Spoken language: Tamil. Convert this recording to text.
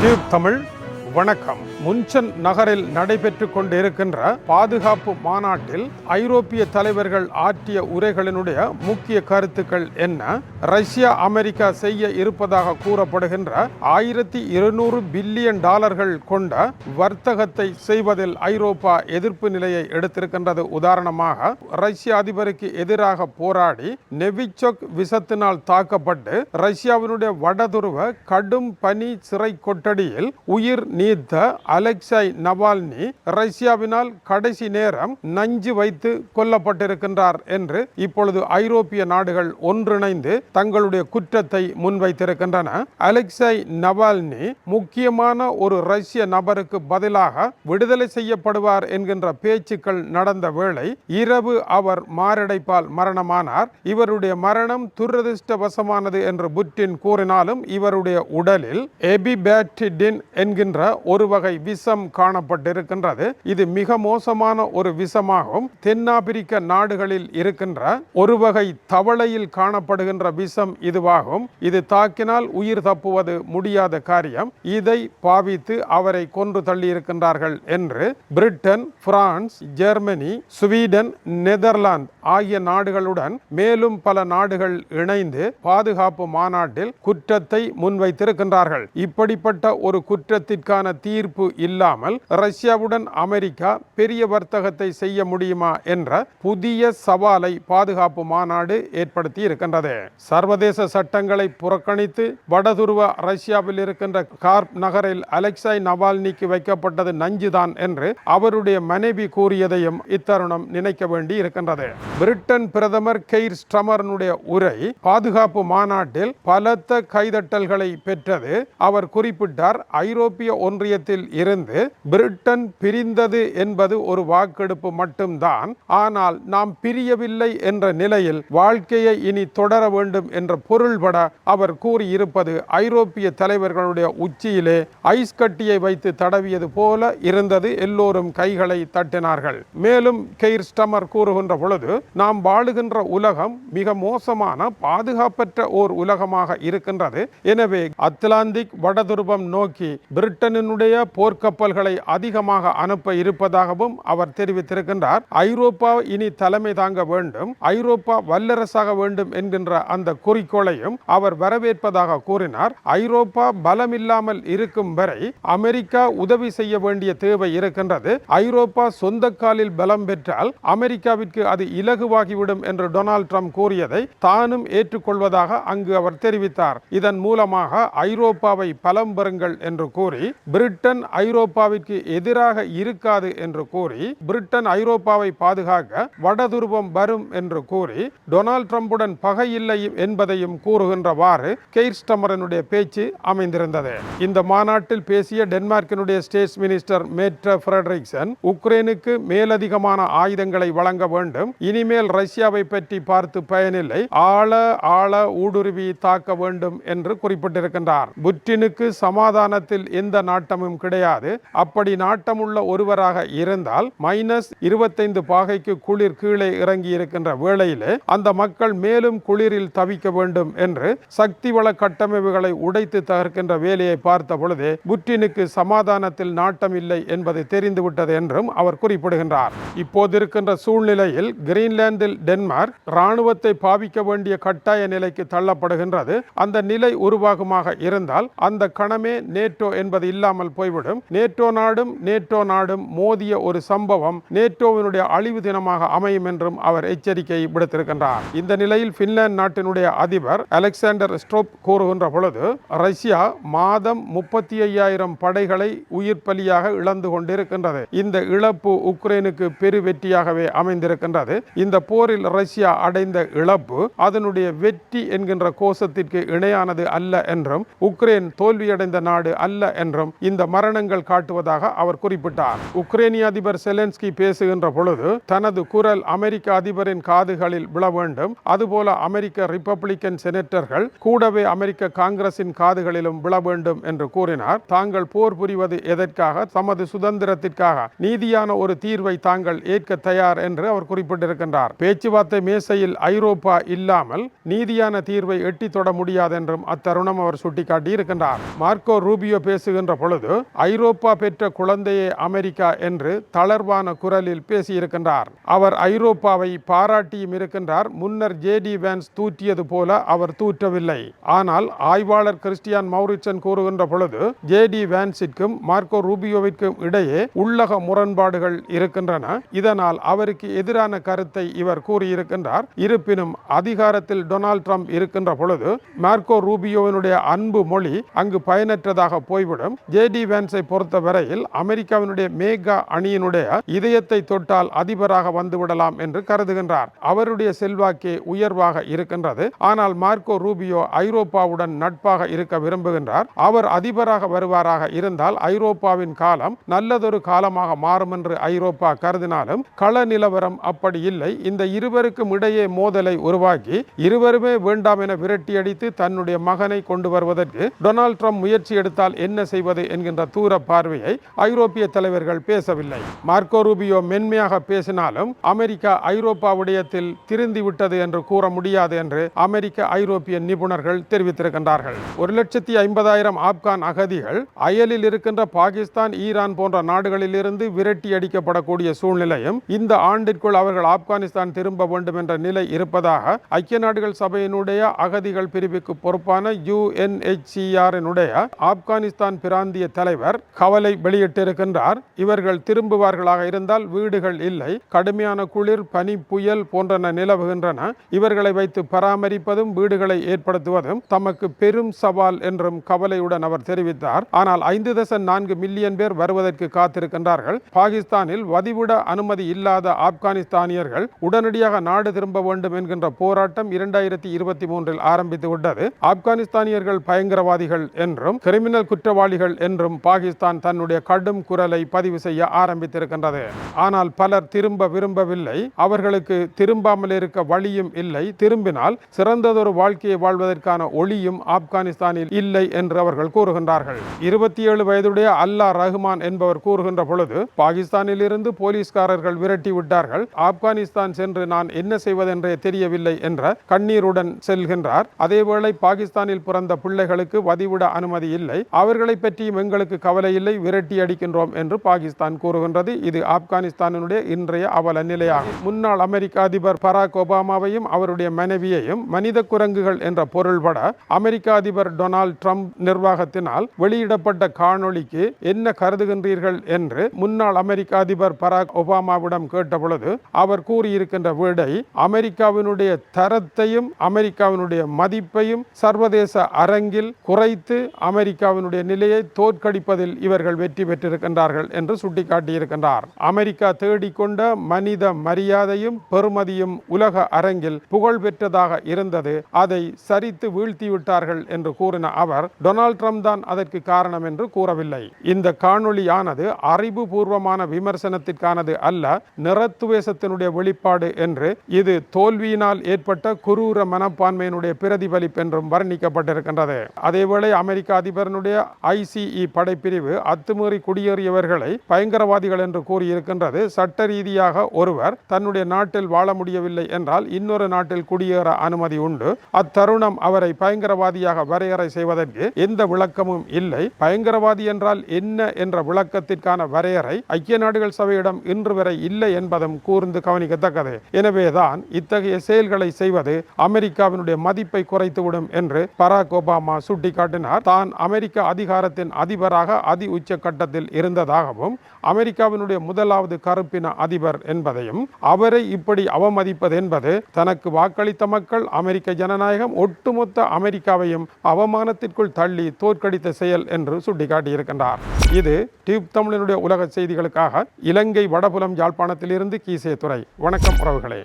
டியூப் தமிழ் வணக்கம். முன்சன் நகரில் நடைபெற்று கொண்டிருக்கின்ற பாதுகாப்பு மாநாட்டில் ஐரோப்பிய தலைவர்கள் ஆற்றிய உரைகளினுடைய முக்கிய கருத்துக்கள் என்ன? ரஷ்யா அமெரிக்கா செய்ய இருப்பதாக கூறப்படுகின்ற ஆயிரத்தி இருநூறு பில்லியன் டாலர்கள் கொண்ட வர்த்தகத்தை செய்வதில் ஐரோப்பா எதிர்ப்பு நிலையை எடுத்திருக்கின்றது. உதாரணமாக ரஷ்ய அதிபருக்கு எதிராக போராடி நெவிச்சொக் விஷத்தினால் தாக்கப்பட்டு ரஷ்யாவினுடைய வடதுருவ கடும் பனி சிறை கொட்டடியில் உயிர் நீத்த அலெக்சை நவால்னி ரஷ்யாவினால் கடைசி நேரம் நஞ்சு வைத்து கொல்லப்பட்டிருக்கின்றார் என்று இப்பொழுது ஐரோப்பிய நாடுகள் ஒன்றிணைந்து தங்களுடைய குற்றத்தை முன்வைத்திருக்கின்றன. அலெக்சை நவால்னி முக்கியமான ஒரு ரஷ்ய நபருக்கு பதிலாக விடுதலை செய்யப்படுவார் என்கின்ற பேச்சுக்கள் நடந்த வேளை இரவு அவர் மாரடைப்பால் மரணமானார். இவருடைய மரணம் துரதிருஷ்டவசமானது என்று புட்டின் கூறினாலும் இவருடைய உடலில் எபிபேட்டிடின் என்கின்ற ஒரு வகை விஷம் காணப்பட்டிருக்கின்றது. இது மிக மோசமான ஒரு விஷமாகும் தென்னாப்பிரிக்க நாடுகளில் இருக்கின்ற ஒரு வகை தவளையில் காணப்படுகின்ற விஷம் இதுவாகும் இது தாக்கினால் உயிர் தப்புவது முடியாத காரியம். இதை பாவித்து அவரை கொன்று தள்ளியிருக்கின்றார்கள் என்று Britain France Germany Sweden Netherlands ஆகிய நாடுகளுடன் மேலும் பல நாடுகள் இணைந்து பாதுகாப்பு மாநாட்டில் குற்றத்தை முன்வைத்திருக்கின்றார்கள். இப்படிப்பட்ட ஒரு குற்றத்திற்கான தீர்ப்பு இல்லாமல் ரஷ்யாவுடன் அமெரிக்கா பெரிய வர்த்தகத்தை செய்ய முடியுமா என்ற புதிய சவாலை பாதுகாப்பு மாநாடு ஏற்படுத்தி இருக்கின்றது. சர்வதேச சட்டங்களை புறக்கணித்து வடதுருவ ரஷ்யாவில் இருக்கின்ற கார்ப் நகரில் அலெக்சாய் நவால்னிக்கு வைக்கப்பட்டது நஞ்சுதான் என்று அவருடைய மனைவி கூறியதையும் இத்தருணம் நினைக்க வேண்டி இருக்கின்றது. பிரிட்டன் பிரதமர் கெய்ர் ஸ்டமரனுடைய உரை பாதுகாப்பு மாநாட்டில் பலத்த கைதட்டல்களை பெற்றது. அவர் குறிப்பிட்டார் ஐரோப்பிய ஒன்றியத்தில் இருந்து பிரிட்டன் பிரிந்தது என்பது ஒரு வாக்கெடுப்பு மட்டும்தான். ஆனால் நாம் பிரியவில்லை என்ற நிலையில் வாழ்க்கையை இனி தொடர வேண்டும் என்ற பொருள்பட அவர் கூறியிருப்பது ஐரோப்பிய தலைவர்களுடைய உச்சியிலே ஐஸ் கட்டியை வைத்து தடவியது போல இருந்தது. எல்லோரும் கைகளை தட்டினார்கள். மேலும் கெய்ர் ஸ்டமர் கூறுகின்ற பொழுது நாம் வாழுகின்ற உலகம் மிக மோசமான பாதுகாப்பற்ற ஓர் உலகமாக இருக்கின்றது. எனவே அத்லாந்திக் வடதுருபம் நோக்கி பிரிட்டனினுடைய போர்க்கப்பல்களை அதிகமாக அனுப்ப இருப்பதாகவும் அவர் தெரிவித்திருக்கின்றார். ஐரோப்பா இனி தலைமை தாங்க வேண்டும். ஐரோப்பா வல்லரசாக வேண்டும் என்கின்ற அந்த குறிக்கோளையும் அவர் வரவேற்பதாக கூறினார். ஐரோப்பா பலமில்லாமல் இருக்கும் வரை அமெரிக்கா உதவி செய்ய வேண்டிய தேவை இருக்கின்றது. ஐரோப்பா சொந்த காலில் பலம் பெற்றால் அமெரிக்காவிற்கு அது இலகுவாகிவிடும் என்று டொனால்ட் ட்ரம்ப் கூறியதை தானும் ஏற்றுக்கொள்வதாக அங்கு அவர் தெரிவித்தார். இதன் மூலமாக ஐரோப்பாவை பலம் பெறுங்கள் என்று கூறி பிரிட்டன் ஐரோப்பாவிற்கு எதிராக இருக்காது என்று கூறி பிரிட்டன் ஐரோப்பாவை பாதுகாக்க வடதுருவம் வரும் என்று கூறி டொனால்ட் ட்ரம்புடன் பகை இல்லை என்பதையும் கூறுகின்றவாறு கெய்ர்ஸ்டமரனுடைய பேச்சு அமைந்திருந்தது. இந்த மாநாட்டில் பேசிய டென்மார்க்கினுடைய ஸ்டேட் மினிஸ்டர் மேட்ர ஃபிரெட்ரிக்சன் உக்ரைனுக்கு மேலதிகமான ஆயுதங்களை வழங்க வேண்டும் இனிமேல் ரஷ்யாவை பற்றி பார்த்து பயனில்லை ஆழ ஆழ ஊடுருவி தாக்க வேண்டும் என்று குறிப்பிட்டிருக்கின்றார். புட்டினுக்கு சமாதானத்தில் எந்த நாட்டமும் கிடையாது. அப்படி நாட்டமுள்ள ஒருவராக இருந்தால் மைனஸ் இருபத்தைந்து பாகைக்கு குளிர் கீழே இறங்கி இருக்கின்ற வேளையிலே அந்த மக்கள் மேலும் குளிரில் தவிக்க வேண்டும் என்று சக்தி வள கட்டமைப்புகளை உடைத்து தகர்க்கின்ற வேலையை பார்த்த பொழுது புட்டினுக்கு சமாதானத்தில் நாட்டம் இல்லை என்பது தெரிந்துவிட்டது என்றும் அவர் குறிப்பிடுகின்றார். இப்போது இருக்கின்ற சூழ்நிலையில் கிரீன்லாந்தில் டென்மார்க் இராணுவத்தை பாவிக்க வேண்டிய கட்டாய நிலைக்கு தள்ளப்படுகின்றது. அந்த நிலை உருவாகுமாக இருந்தால் அந்த கணமே நேட்டோ என்பது இல்லாமல் போய்விடும். நேட்டோ நாடும் நேட்டோ நாடும் மோதிய ஒரு சம்பவம் நேட்டோவினுடைய அழிவு தினமாக அமையும் என்றும் அவர் எச்சரிக்கை விடுத்திருக்கின்றார். இந்த நிலையில் பின்லாந்து நாட்டினுடைய அதிபர் அலெக்சாண்டர் ஸ்ட்ரோப் கூறுகின்ற பொழுது ரஷ்யா மாதம் முப்பத்தி ஐயாயிரம் படைகளை உயிர் பலியாக இழந்து கொண்டிருக்கின்றது. இந்த இழப்பு உக்ரைனுக்கு பெரு வெற்றியாகவே அமைந்திருக்கின்றது. இந்த போரில் ரஷ்யா அடைந்த இழப்பு அதனுடைய வெற்றி என்கின்ற கோஷத்திற்கு இணையானது அல்ல என்றும் உக்ரைன் தோல்வியடைந்த நாடு அல்ல என்றும் இந்த மரணங்கள் காட்டுவதாக அவர் குறிப்பிட்டார். உக்ரைனிய அதிபர் செலன்ஸ்கி பேசுகின்ற பொழுது தனது குரல் அமெரிக்க அதிபரின் காதுகளில் விழ வேண்டும். அதுபோல அமெரிக்க ரிப்பப்ளிக்கன் செனட்டர்கள் கூடவே அமெரிக்க காங்கிரசின் காதுகளிலும் விழ வேண்டும் என்று கூறினார். தாங்கள் போர் புரிவது எதற்காக? தமது சுதந்திரத்திற்காக. நீதியான ஒரு தீர்வை தாங்கள் ஏற்க தயார் என்று அவர் குறிப்பிட்டிருக்கின்றார். பேச்சுவார்த்தை மேசையில் ஐரோப்பா இல்லாமல் நீதியான தீர்வை எட்டி தொட முடியாது என்றும் அத்தருணம் அவர் சுட்டிக்காட்டி இருக்கின்றார் மார்க்கோ ரூபியோ பேசுகின்ற பொழுது ஐரோப்பா பெற்ற குழந்தையே அமெரிக்கா என்று தளர்வான குரலில் பேசியிருக்கின்றார். அவர் ஐரோப்பாவை பாராட்டியும் இருக்கின்றார். முன்னர் ஜேடி வேன்ஸ் தூற்றியது போல அவர் தூற்றவில்லை. ஆனால் ஆய்வாளர் கிறிஸ்டியான் மௌரிச்சன் கூறுகின்ற பொழுது ஜேடி வேன்ஸிற்கும் மார்க்கோ ரூபியோவிற்கும் இடையே உள்ளக முரண்பாடுகள் இருக்கின்றன. இதனால் அவருக்கு எதிரான கருத்தை இவர் கூறியிருக்கின்றார். இருப்பினும் அதிகாரத்தில் டொனால்ட் ட்ரம்ப் இருக்கின்ற பொழுது மார்க்கோ ரூபியோவினுடைய அன்பு மொழி அங்கு பயனற்றதாக போய்விடும். ஜேடி வேன்ஸை பொறுத்தவரையில் அமெரிக்காவினுடைய மேகா அணியினுடைய இதயத்தை தொட்டால் அதிபராக வந்துவிடலாம் என்று கருதுகின்றார். அவருடைய செல்வாக்கே உயர்வாக இருக்கின்றது. ஆனால் மார்க்கோ ரூபியோ ஐரோப்பாவுடன் நட்பாக இருக்க விரும்புகின்றார். அவர் அதிபராக வருவாராக இருந்தால் ஐரோப்பாவின் காலம் நல்லதொரு காலமாக மாறும் என்று ஐரோப்பா கருதினாலும் கள நிலவரம் அப்படி இல்லை. இந்த இருவருக்கும் இடையே மோதலை உருவாக்கி இருவருமே வேண்டாம் என விரட்டியடித்து தன்னுடைய மகனை கொண்டு வருவதற்கு டொனால்ட் ட்ரம்ப் முயற்சி எடுத்தால் என்ன செய்வது என்கின்ற தூர பார்வையை ஐரோப்பிய தலைவர்கள் பேசவில்லை. மார்க்கோ ரூபியோ மென்மையாக பேசினாலும் அமெரிக்கா ஐரோப்பா விடயத்தில் திருந்தி விட்டது என்று கூற முடியாது என்று அமெரிக்க ஐரோப்பிய நிபுணர்கள் தெரிவித்திருக்கின்றார்கள். ஒரு லட்சத்தி ஐம்பதாயிரம் ஆப்கான் அகதிகள் அயலில் இருக்கின்ற பாகிஸ்தான் ஈரான் போன்ற நாடுகளில் இருந்து விரட்டி அடிக்கப்படக்கூடிய சூழ்நிலையும் இந்த ஆண்டிற்குள் அவர்கள் ஆப்கானிஸ்தான் திரும்ப வேண்டும் என்ற நிலை இருப்பதாக ஐக்கிய நாடுகள் சபையினுடைய அகதிகள் பிரிவுக்கு பொறுப்பான யுஎன்ஹெச்சிஆரினுடைய ஆப்கானிஸ்தான் பிராந்திய தலைவர் கவலை வெளியிட்டிருக்கின்றார். இவர்கள் திரும்புவார்களாக இருந்தால் வீடுகள் இல்லை. கடுமையான குளிர் பனி புயல் போன்றன நிலவுகின்றன. இவர்களை வைத்து பராமரிப்பதும் வீடுகளை ஏற்படுத்துவதும் தமக்கு பெரும் சவால் என்றும் கவலையுடன் அவர் தெரிவித்தார். ஆனால் ஐந்து தசம் நான்கு மில்லியன் பேர் வருவதற்கு காத்திருக்கின்றார்கள். பாகிஸ்தானில் வதிவிட அனுமதி இல்லாத ஆப்கானிஸ்தானியர்கள் உடனடியாக நாடு திரும்ப வேண்டும் என்கின்ற போராட்டம் இரண்டாயிரத்தி இருபத்தி மூன்றில் ஆரம்பித்து விட்டது ஆப்கானிஸ்தானியர்கள் பயங்கரவாதிகள் என்றும் கிரிமினல் குற்றவாளிகள் என்றும் பாகிஸ்தான் தன்னுடைய கடும் குரலை பதிவு செய்ய ஆரம்பித்திருக்கின்றது. ஆனால் பலர் திரும்ப விரும்பவில்லை. அவர்களுக்கு திரும்பாமல் இருக்க வழியும் இல்லை. திரும்பினால் சிறந்ததொரு வாழ்க்கையை வாழ்வதற்கான ஒளியும் ஆப்கானிஸ்தானில் இல்லை என்று அவர்கள் கூறுகின்றார்கள். இருபத்தி ஏழு வயதுடைய அல்லா ரஹ்மான் என்பவர் கூறுகின்ற பொழுது பாகிஸ்தானில் இருந்து போலீஸ்காரர்கள் விரட்டி விட்டார்கள். ஆப்கானிஸ்தான் சென்று நான் என்ன செய்வதென்றே தெரியவில்லை என்ற கண்ணீருடன் செல்கின்றார். அதேவேளை பாகிஸ்தானில் பிறந்த பிள்ளைகளுக்கு வதிவிட அனுமதி இல்லை. அவர்களை பற்றி பற்றியும் எங்களுக்கு கவலை இல்லை விரட்டி அடிக்கின்றோம் என்று பாகிஸ்தான் கூறுகின்றது. இது ஆப்கானிஸ்தானினுடைய இன்றைய அவல நிலையாகும். முன்னாள் அமெரிக்க அதிபர் பராக் ஒபாமாவையும் அவருடைய மனைவியையும் மனித குரங்குகள் என்ற பொருள்பட அமெரிக்க அதிபர் டொனால்ட் ட்ரம்ப் நிர்வாகத்தினால் வெளியிடப்பட்ட காணொளிக்கு என்ன கருதுகின்றீர்கள் என்று முன்னாள் அமெரிக்க அதிபர் பராக் ஒபாமாவிடம் கேட்டபொழுது அவர் கூறியிருக்கின்ற விடை அமெரிக்காவினுடைய தரத்தையும் அமெரிக்காவினுடைய மதிப்பையும் சர்வதேச அரங்கில் குறைத்து அமெரிக்காவினுடைய நிலையை தோற்கடிப்பதில் இவர்கள் வெற்றி பெற்றிருக்கின்றார்கள் என்று சுட்டிக்காட்டியிருக்கின்றார். அமெரிக்கா தேடிக்கொண்ட மனித மரியாதையும் பெருமதியும் உலக அரங்கில் புகழ் பெற்றதாக இருந்தது. அதை சரித்து வீழ்த்திவிட்டார்கள் என்று கூறின அவர் டொனால்ட் ட்ரம்ப் தான் அதற்கு காரணம் என்று கூறவில்லை. இந்த காணொளியானது அறிவுபூர்வமான விமர்சனத்திற்கானது அல்ல நிறத்துவேசத்தினுடைய வெளிப்பாடு என்று இது தோல்வியினால் ஏற்பட்ட குரூர மனப்பான்மையினுடைய பிரதிபலிப்பு என்றும் வர்ணிக்கப்பட்டிருக்கின்றது. அதேவேளை அமெரிக்க அதிபரனுடைய ஐசிஇ படைப்பிரிவு அத்துமீறி குடியேறியவர்களை பயங்கரவாதிகள் என்று கூறியிருக்கின்றது. சட்ட ரீதியாக ஒருவர் தன்னுடைய நாட்டில் வாழ முடியவில்லை என்றால் இன்னொரு நாட்டில் குடியேற அனுமதி உண்டு. அத்தருணம் அவரை பயங்கரவாதியாக வரையறை செய்வதற்கு எந்த விளக்கமும் இல்லை. பயங்கரவாதி என்றால் என்ன என்ற விளக்கத்திற்கான வரையறை ஐக்கிய நாடுகள் சபையிடம் இன்று வரை இல்லை என்பதும் கூர்ந்து கவனிக்கத்தக்கது. எனவேதான் இத்தகைய செயல்களை செய்வது அமெரிக்காவினுடைய மதிப்பை குறைத்துவிடும் என்று பராக் ஒபாமா சுட்டிக்காட்டினார். தான் அமெரிக்க அதிகாரத்தின் அதிபராக அதி உச்ச கட்டத்தில் இருந்ததாகவும் அமெரிக்காவினுடைய முதலாவது கருப்பின அதிபர் என்பதையும் அவரை இப்படி அவமதிப்பது என்பது தனக்கு வாக்களித்த மக்கள் அமெரிக்க ஜனநாயகம் ஒட்டுமொத்த அமெரிக்காவையும் அவமானத்திற்குள் தள்ளி தோற்கடித்த செயல் என்று சுட்டிக்காட்டியிருக்கின்றார். இது டியூப் தமிழனுடைய உலக செய்திகளுக்காக இலங்கை வடபுலம் யாழ்ப்பாணத்திலிருந்து கீசே துறை வணக்கம் உறவுகளே.